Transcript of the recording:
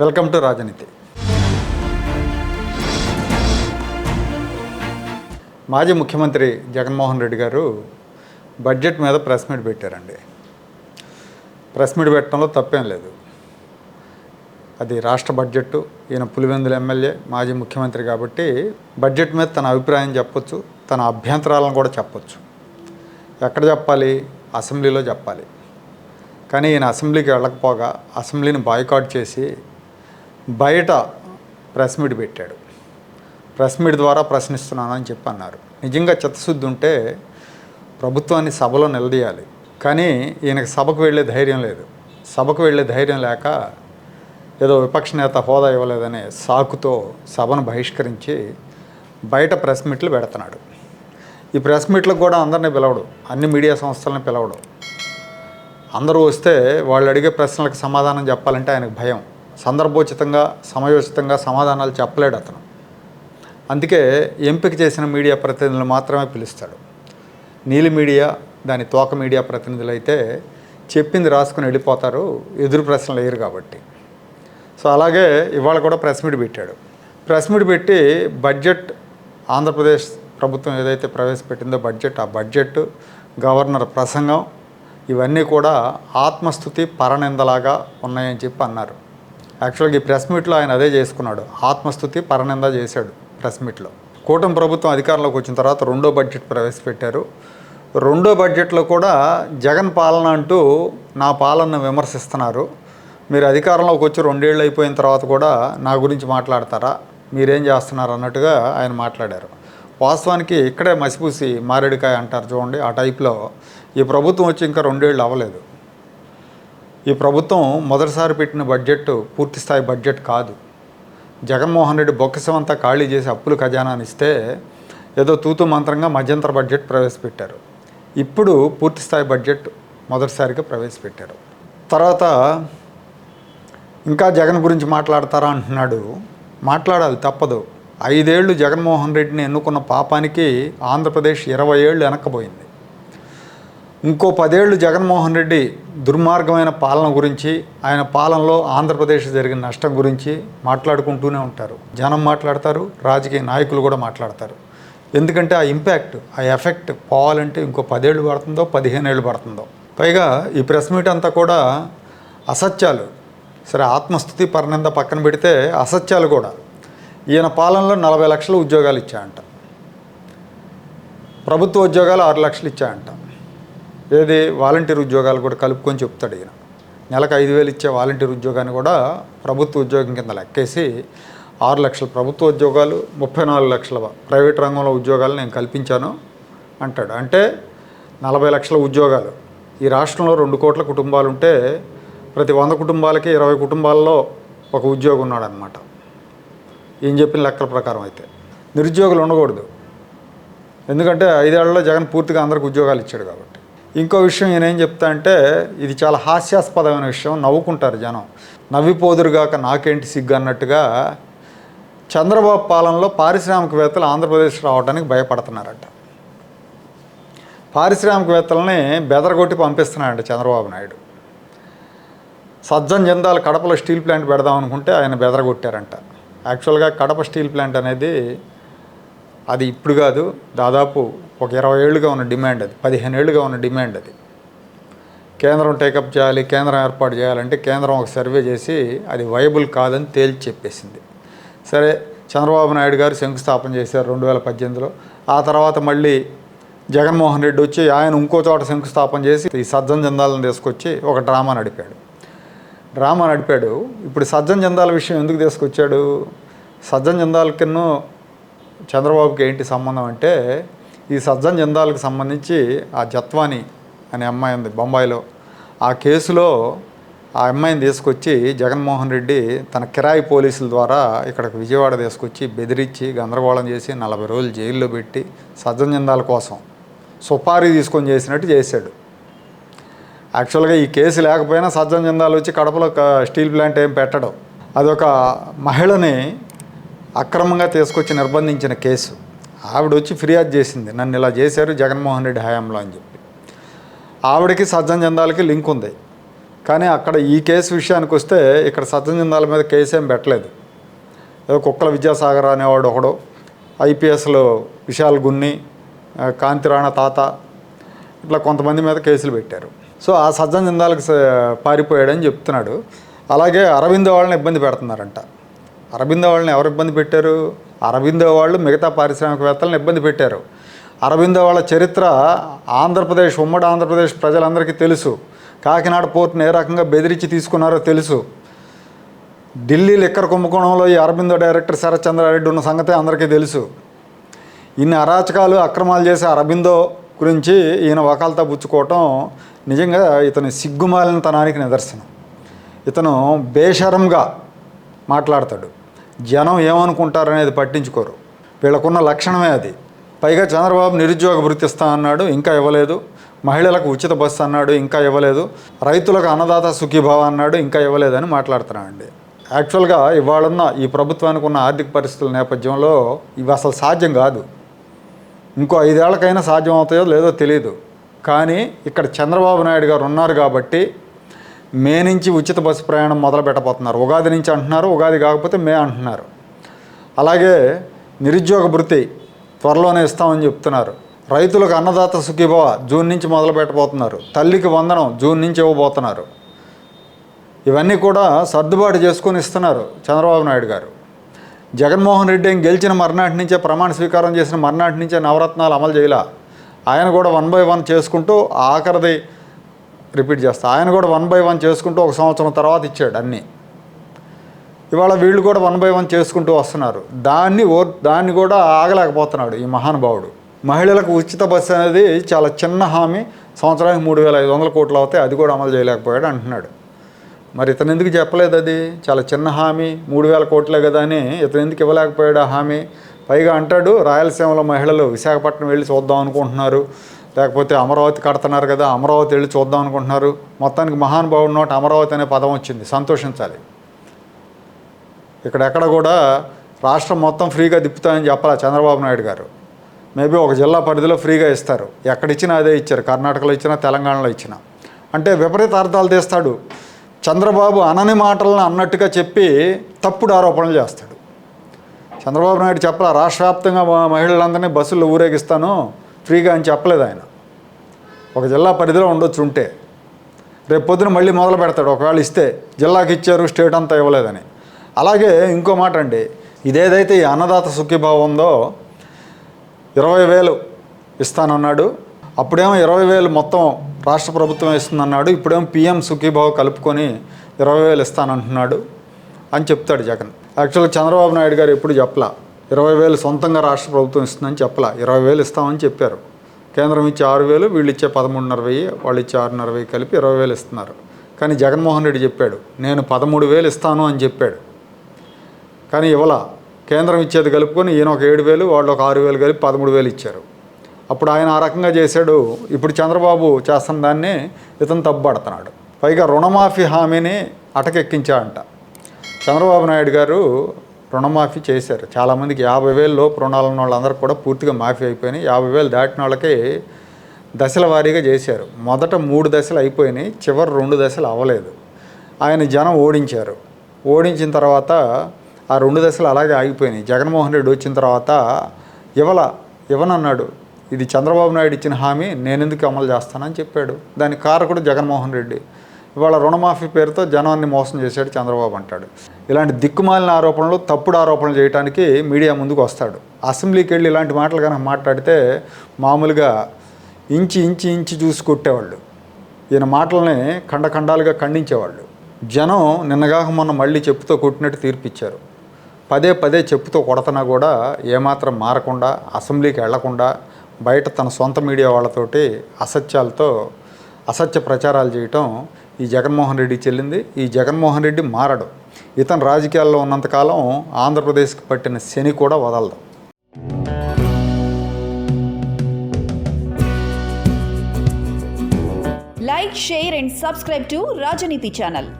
Welcome to రాజనీతి. మాజీ ముఖ్యమంత్రి జగన్మోహన్ రెడ్డి గారు బడ్జెట్ మీద ప్రెస్ మీట్ పెట్టారండి. ప్రెస్ మీట్ పెట్టడంలో తప్పేం లేదు. అది రాష్ట్ర బడ్జెట్ ఈయన పులివెందుల ఎమ్మెల్యే మాజీ ముఖ్యమంత్రి కాబట్టి బడ్జెట్ మీద తన అభిప్రాయం చెప్పొచ్చు తన అభ్యంతరాలను కూడా చెప్పొచ్చు. ఎక్కడ చెప్పాలి? అసెంబ్లీలో చెప్పాలి. కానీ ఈయన అసెంబ్లీకి వెళ్ళకపోగా అసెంబ్లీని బాయ్కాట్ చేసి బయట ప్రెస్ మీట్ పెట్టాడు. ప్రెస్ మీట్ ద్వారా ప్రశ్నిస్తున్నానని చెప్పి అన్నారు నిజంగా చిత్తశుద్ధి ఉంటే ప్రభుత్వాన్ని సభలో నిలదీయాలి. కానీ ఈయనకు సభకు వెళ్ళే ధైర్యం లేదు. సభకు వెళ్ళే ధైర్యం లేక ఏదో విపక్ష నేత హోదా ఇవ్వలేదనే సాకుతో సభను బహిష్కరించి బయట ప్రెస్ మీట్లు పెడుతున్నాడు. ఈ ప్రెస్ మీట్లకు కూడా అందరినీ పిలవడు. అన్ని మీడియా సంస్థలను పిలవడు. అందరూ వస్తే వాళ్ళు అడిగే ప్రశ్నలకు సమాధానం చెప్పాలంటే ఆయనకు భయం. సందర్భోచితంగా సమయోచితంగా సమాధానాలు చెప్పలేడు అతను. అందుకే ఎంపిక చేసిన మీడియా ప్రతినిధులు మాత్రమే పిలుస్తాడు. నీలి మీడియా దాని తోక మీడియా ప్రతినిధులు అయితే చెప్పింది రాసుకుని వెళ్ళిపోతారు ఎదురు ప్రశ్నలు లేరు కాబట్టి. సో అలాగే ఇవాళ కూడా ప్రెస్ మీట్ పెట్టాడు. ప్రెస్ మీట్ పెట్టి బడ్జెట్ ఆంధ్రప్రదేశ్ ప్రభుత్వం ఏదైతే ప్రవేశపెట్టిందో బడ్జెట్ ఆ బడ్జెట్ గవర్నర్ ప్రసంగం ఇవన్నీ కూడా ఆత్మస్థుతి పరనిందలాగా ఉన్నాయని చెప్పి అన్నారు. యాక్చువల్గా ఈ ప్రెస్ మీట్లో ఆయన అదే చేసుకున్నాడు. ఆత్మస్థుతి పరనింద చేశాడు ప్రెస్ మీట్లో కూటమి ప్రభుత్వం అధికారంలోకి వచ్చిన తర్వాత రెండో బడ్జెట్ ప్రవేశపెట్టారు. రెండో బడ్జెట్లో కూడా జగన్ పాలన అంటూ నా పాలనను విమర్శిస్తున్నారు. మీరు అధికారంలోకి వచ్చి రెండేళ్ళు అయిపోయిన తర్వాత కూడా నా గురించి మాట్లాడతారా? మీరేం చేస్తున్నారు అన్నట్టుగా ఆయన మాట్లాడారు. వాస్తవానికి ఇక్కడే మసిపూసి మారేడుకాయ అంటారు చూడండి ఆ టైప్లో ఈ ప్రభుత్వం వచ్చి ఇంకా రెండేళ్ళు అవ్వలేదు. ఈ ప్రభుత్వం మొదటిసారి పెట్టిన బడ్జెట్ పూర్తిస్థాయి బడ్జెట్ కాదు. జగన్మోహన్ రెడ్డి బొక్కసం అంతా ఖాళీ చేసి అప్పులు ఖజానాని ఇస్తే ఏదో తూతు మంత్రంగా మధ్యంతర బడ్జెట్ ప్రవేశపెట్టారు. ఇప్పుడు పూర్తిస్థాయి బడ్జెట్ మొదటిసారిగా ప్రవేశపెట్టారు. తర్వాత ఇంకా జగన్ గురించి మాట్లాడతారా అంటున్నాడు. మాట్లాడాలి తప్పదు. ఐదేళ్ళు జగన్మోహన్ రెడ్డిని ఎన్నుకున్న పాపానికి ఆంధ్రప్రదేశ్ ఇరవై ఏళ్ళు వెనక్కపోయింది. ఇంకో పదేళ్ళు జగన్మోహన్ రెడ్డి దుర్మార్గమైన పాలన గురించి ఆయన పాలనలో ఆంధ్రప్రదేశ్ జరిగిన నష్టం గురించి మాట్లాడుకుంటూనే ఉంటారు. జనం మాట్లాడతారు రాజకీయ నాయకులు కూడా మాట్లాడతారు. ఎందుకంటే ఆ ఇంపాక్ట్ ఆ ఎఫెక్ట్ పోవాలంటే ఇంకో పదేళ్ళు పడుతుందో పదిహేను ఏళ్ళు పడుతుందో. పైగా ఈ ప్రెస్ మీట్ అంతా కూడా అసత్యాలు. సరే ఆత్మస్థుతి పరనింద పక్కన పెడితే అసత్యాలు కూడా. ఈయన పాలనలో నలభై లక్షల ఉద్యోగాలు ఇచ్చాయంట. ప్రభుత్వ ఉద్యోగాలు ఆరు లక్షలు ఇచ్చాయంట. ఏది? వాలంటీర్ ఉద్యోగాలు కూడా కలుపుకొని చెప్తాడు ఈయన. నెలకు ఐదు వేలు ఇచ్చే వాలంటీర్ ఉద్యోగాన్ని కూడా ప్రభుత్వ ఉద్యోగం కింద లెక్కేసి ఆరు లక్షల ప్రభుత్వ ఉద్యోగాలు ముప్పై నాలుగు లక్షల ప్రైవేట్ రంగంలో ఉద్యోగాలు నేను కల్పించాను అంటాడు. అంటే నలభై లక్షల ఉద్యోగాలు. ఈ రాష్ట్రంలో రెండు కోట్ల కుటుంబాలు ఉంటే ప్రతి వంద కుటుంబాలకి ఇరవై కుటుంబాల్లో ఒక ఉద్యోగం ఉన్నాడనమాట ఈయన చెప్పిన లెక్కల ప్రకారం అయితే. నిరుద్యోగులు ఉండకూడదు. ఎందుకంటే ఐదేళ్ళలో జగన్ పూర్తిగా అందరికి ఉద్యోగాలు ఇచ్చాడు కాబట్టి. ఇంకో విషయం నేనేం చెప్తా అంటే ఇది చాలా హాస్యాస్పదమైన విషయం నవ్వుకుంటారు జనం. నవ్విపోదురుగాక నాకేంటి సిగ్గు అన్నట్టుగా చంద్రబాబు పాలనలో పారిశ్రామికవేత్తలు ఆంధ్రప్రదేశ్ రావడానికి భయపడుతున్నారట. పారిశ్రామికవేత్తలని బెదరగొట్టి పంపిస్తున్నాడంట చంద్రబాబు నాయుడు. సజ్జన్ జందాల కడపలో స్టీల్ ప్లాంట్ పెడదాం అనుకుంటే ఆయన బెదరగొట్టారంట. యాక్చువల్గా కడప స్టీల్ ప్లాంట్ అనేది అది ఇప్పుడు కాదు దాదాపు ఒక ఇరవై ఏళ్ళుగా ఉన్న డిమాండ్ అది పదిహేను ఏళ్ళుగా ఉన్న డిమాండ్ అది. కేంద్రం టేకప్ చేయాలి కేంద్రం ఏర్పాటు చేయాలంటే కేంద్రం ఒక సర్వే చేసి అది వైబుల్ కాదని తేల్చి చెప్పేసింది. సరే చంద్రబాబు నాయుడు గారు శంకుస్థాపన చేశారు రెండు వేల పద్దెనిమిదిలో. ఆ తర్వాత మళ్ళీ జగన్మోహన్ రెడ్డి వచ్చి ఆయన ఇంకో చోట శంకుస్థాపన చేసి ఈ సజ్జన్ జందాలను తీసుకొచ్చి ఒక డ్రామా నడిపాడు. డ్రామా నడిపాడు. ఇప్పుడు సజ్జన జందాల విషయం ఎందుకు తీసుకొచ్చాడు? సజ్జన్ జందాలకిన్నో చంద్రబాబుకి ఏంటి సంబంధం అంటే ఈ సజ్జన్ జందాలకు సంబంధించి ఆ జత్వాని అనే అమ్మాయి ఉంది బొంబాయిలో. ఆ కేసులో ఆ అమ్మాయిని తీసుకొచ్చి జగన్మోహన్ రెడ్డి తన కిరాయి పోలీసుల ద్వారా ఇక్కడికి విజయవాడ తీసుకొచ్చి బెదిరించి గందరగోళం చేసి నలభై రోజులు జైల్లో పెట్టి సజ్జన్ జందాల కోసం సుపారీ తీసుకొని చేసినట్టు చేశాడు. యాక్చువల్గా ఈ కేసు లేకపోయినా సజ్జన్ జందాలు వచ్చి కడపలో స్టీల్ ప్లాంట్ ఏం పెట్టడం. అదొక మహిళని అక్రమంగా తీసుకొచ్చి నిర్బంధించిన కేసు. ఆవిడ వచ్చి ఫిర్యాదు చేసింది. నన్ను ఇలా చేశారు జగన్మోహన్ రెడ్డి హయాంలో అని చెప్పి. ఆవిడకి సజ్జన జందాలకి లింక్ ఉంది. కానీ అక్కడ ఈ కేసు విషయానికి వస్తే ఇక్కడ సత్యజిందాల మీద కేసు ఏం పెట్టలేదు. ఏదో కుక్కల విద్యాసాగర్ అనేవాడు ఒకడు ఐపీఎస్లో విశాల్ గున్ని కాంతిరాణ తాత ఇట్లా కొంతమంది మీద కేసులు పెట్టారు. సో ఆ సజ్జన జిందాలకు పారిపోయాడని చెప్తున్నాడు. అలాగే అరవింద వాళ్ళని ఇబ్బంది పెడుతున్నారంట. అరవింద వాళ్ళని ఎవరు ఇబ్బంది పెట్టారు? అరవిందో వాళ్ళు మిగతా పారిశ్రామికవేత్తలను ఇబ్బంది పెట్టారు. అరవిందో వాళ్ళ చరిత్ర ఆంధ్రప్రదేశ్ ఉమ్మడి ఆంధ్రప్రదేశ్ ప్రజలందరికీ తెలుసు. కాకినాడ పోర్టును ఏ రకంగా బెదిరించి తీసుకున్నారో తెలుసు. ఢిల్లీ లిక్కర్ కుంభకోణంలో ఈ అరబిందో డైరెక్టర్ శరత్చంద్రారెడ్డి ఉన్న సంగతే అందరికీ తెలుసు. ఇన్ని అరాచకాలు అక్రమాలు చేసే అరబిందో గురించి ఈయన వకాలతా పుచ్చుకోవటం నిజంగా ఇతని సిగ్గుమాలినతనానికి నిదర్శనం. ఇతను బేషరంగా మాట్లాడతాడు. జనం ఏమనుకుంటారనేది పట్టించుకోరు. వీళ్ళకున్న లక్షణమే అది. పైగా చంద్రబాబు నిరుద్యోగ వృత్తి అన్నాడు ఇంకా ఇవ్వలేదు. మహిళలకు ఉచిత బస్సు అన్నాడు ఇంకా ఇవ్వలేదు. రైతులకు అన్నదాత సుఖీభావ అన్నాడు ఇంకా ఇవ్వలేదని మాట్లాడుతున్నాడండి. యాక్చువల్గా ఇవాళన్న ఈ ప్రభుత్వానికి ఉన్న ఆర్థిక పరిస్థితుల నేపథ్యంలో ఇవి అసలు సాధ్యం కాదు. ఇంకో ఐదేళ్ళకైనా సాధ్యం అవుతాయో లేదో తెలియదు కానీ ఇక్కడ చంద్రబాబు నాయుడు గారు ఉన్నారు కాబట్టి మే నుంచి ఉచిత బస్సు ప్రయాణం మొదలు పెట్టబోతున్నారు. ఉగాది నుంచి అంటున్నారు ఉగాది కాకపోతే మే అంటున్నారు. అలాగే నిరుద్యోగ భృతి త్వరలోనే ఇస్తామని చెప్తున్నారు. రైతులకు అన్నదాత సుఖీభవ జూన్ నుంచి మొదలు పెట్టబోతున్నారు. తల్లికి వందనం జూన్ నుంచి ఇవ్వబోతున్నారు. ఇవన్నీ కూడా సర్దుబాటు చేసుకొని ఇస్తున్నారు చంద్రబాబు నాయుడు గారు. జగన్మోహన్ రెడ్డి గెలిచిన మర్నాటి నుంచే ప్రమాణ స్వీకారం చేసిన మర్నాటి నుంచే నవరత్నాలు అమలు చేయలా. ఆయన కూడా వన్ బై వన్ చేసుకుంటూ ఆఖరిది రిపీట్ చేస్తా. ఆయన కూడా వన్ బై వన్ చేసుకుంటూ ఒక సంవత్సరం తర్వాత ఇచ్చాడు అన్నీ. ఇవాళ వీళ్ళు కూడా వన్ బై వన్ చేసుకుంటూ వస్తున్నారు. దాన్ని ఓ దాన్ని కూడా ఆగలేకపోతున్నాడు ఈ మహానుభావుడు. మహిళలకు ఉచిత బస్సు అనేది చాలా చిన్న హామీ. సంవత్సరానికి మూడు వేల ఐదు వందల కోట్లు అవుతాయి అది కూడా అమలు చేయలేకపోయాడు అంటున్నాడు. మరి ఇతను ఎందుకు చెప్పలేదు అది? చాలా చిన్న హామీ మూడు వేల కోట్లే కదా అని ఇతను ఎందుకు ఇవ్వలేకపోయాడు ఆ హామీ? పైగా అంటాడు రాయలసీమలో మహిళలు విశాఖపట్నం వెళ్ళి చూద్దాం అనుకుంటున్నారు. లేకపోతే అమరావతి కడుతున్నారు కదా అమరావతి వెళ్ళి చూద్దాం అనుకుంటున్నారు. మొత్తానికి మహానుభావుడు నోట అమరావతి అనే పదం వచ్చింది. సంతోషించాలి. ఇక్కడెక్కడ కూడా రాష్ట్రం మొత్తం ఫ్రీగా తిప్పుతామని చెప్పాలి చంద్రబాబు నాయుడు గారు. మేబీ ఒక జిల్లా పరిధిలో ఫ్రీగా ఇస్తారు. ఎక్కడ ఇచ్చినా అదే ఇచ్చారు. కర్ణాటకలో ఇచ్చినా తెలంగాణలో ఇచ్చినా. అంటే విపరీత అర్థాలు తీస్తాడు. చంద్రబాబు అనని మాటలను అన్నట్టుగా చెప్పి తప్పుడు ఆరోపణలు చేస్తాడు. చంద్రబాబు నాయుడు చెప్పాల రాష్ట్ర వ్యాప్తంగా మహిళలందరినీ బస్సుల్లో ఊరేగిస్తాను. ఫ్రీగా అని చెప్పలేదు ఆయన. ఒక జిల్లా పరిధిలో ఉండొచ్చు ఉంటే. రేపు పొద్దున మళ్ళీ మొదలు పెడతాడు. ఒకవేళ ఇస్తే జిల్లాకి ఇచ్చారు స్టేట్ అంతా ఇవ్వలేదని. అలాగే ఇంకో మాట అండి. ఇదేదైతే ఈ అన్నదాత సుఖీభావం ఉందో ఇరవై వేలు ఇస్తానన్నాడు. అప్పుడేమో ఇరవై వేలు మొత్తం రాష్ట్ర ప్రభుత్వం ఇస్తుందన్నాడు. ఇప్పుడేమో పిఎం సుఖీభావ్ కలుపుకొని ఇరవై వేలు ఇస్తానంటున్నాడు అని చెప్తాడు జగన్. యాక్చువల్గా చంద్రబాబు నాయుడు గారు ఎప్పుడు చెప్పలా. ఇరవై వేలు సొంతంగా రాష్ట్ర ప్రభుత్వం ఇస్తుందని చెప్పలా. ఇరవై వేలు ఇస్తామని చెప్పారు. కేంద్రం ఇచ్చే ఆరు వేలు వీళ్ళు ఇచ్చే పదమూడున్నర వెయ్యి వాళ్ళు ఇచ్చే ఆరున్నర వెయ్యి కలిపి ఇరవై వేలు ఇస్తున్నారు. కానీ జగన్మోహన్ రెడ్డి చెప్పాడు నేను పదమూడు వేలు ఇస్తాను అని చెప్పాడు. కానీ ఇవ్వాల. కేంద్రం ఇచ్చేది కలుపుకొని ఈయన ఒక ఏడు వేలు వాళ్ళు ఒక ఆరు వేలు కలిపి పదమూడు వేలు ఇచ్చారు. అప్పుడు ఆయన ఆ రకంగా చేశాడు. ఇప్పుడు చంద్రబాబు చేస్తున్న దాన్ని ఇతను తప్పుపడుతున్నాడు. పైగా రుణమాఫీ హామీని అటకెక్కించాడంట. చంద్రబాబు నాయుడు గారు రుణమాఫీ చేశారు. చాలామందికి యాభై వేలు లోపు రుణాలు ఉన్న వాళ్ళందరూ కూడా పూర్తిగా మాఫీ అయిపోయినాయి. యాభై వేలు దాటిన వాళ్ళకి దశల వారీగా చేశారు. మొదట మూడు దశలు అయిపోయినాయి చివరి రెండు దశలు అవ్వలేదు. ఆయన జనం ఓడించారు. ఓడించిన తర్వాత ఆ రెండు దశలు అలాగే ఆగిపోయినాయి. జగన్మోహన్ రెడ్డి వచ్చిన తర్వాత ఇవ్వల ఇవ్వనన్నాడు. ఇది చంద్రబాబు నాయుడు ఇచ్చిన హామీ నేను ఎందుకు అమలు చేస్తానని చెప్పాడు. దానికి కారకుడు జగన్మోహన్ రెడ్డి. ఇవాళ రుణమాఫీ పేరుతో జనాన్ని మోసం చేశాడు చంద్రబాబు అంటాడు. ఇలాంటి దిక్కుమాలిన ఆరోపణలు తప్పుడు ఆరోపణలు చేయడానికి మీడియా ముందుకు వస్తాడు. అసెంబ్లీకి వెళ్ళి ఇలాంటి మాటలు కనుక మాట్లాడితే మామూలుగా ఇంచి ఇంచి ఇంచి చూసి కొట్టేవాళ్ళు. ఈయన మాటలని ఖండఖండాలుగా ఖండించేవాళ్ళు. జనం నిన్నగాక మొన్న మళ్ళీ చెప్పుతో కొట్టినట్టు తీర్పిచ్చారు. పదే పదే చెప్పుతో కొడతనా కూడా ఏమాత్రం మారకుండా అసెంబ్లీకి వెళ్ళకుండా బయట తన సొంత మీడియా వాళ్ళతోటి అసత్యాలతో అసత్య ప్రచారాలు చేయటం ఈ జగన్మోహన్ రెడ్డి చెల్లింది. ఈ జగన్మోహన్ రెడ్డి మారడు. ఇతను రాజకీయాల్లో ఉన్నంతకాలం ఆంధ్రప్రదేశ్కి పట్టిన శని కూడా వదలదు. Like share and subscribe to Rajaneethi channel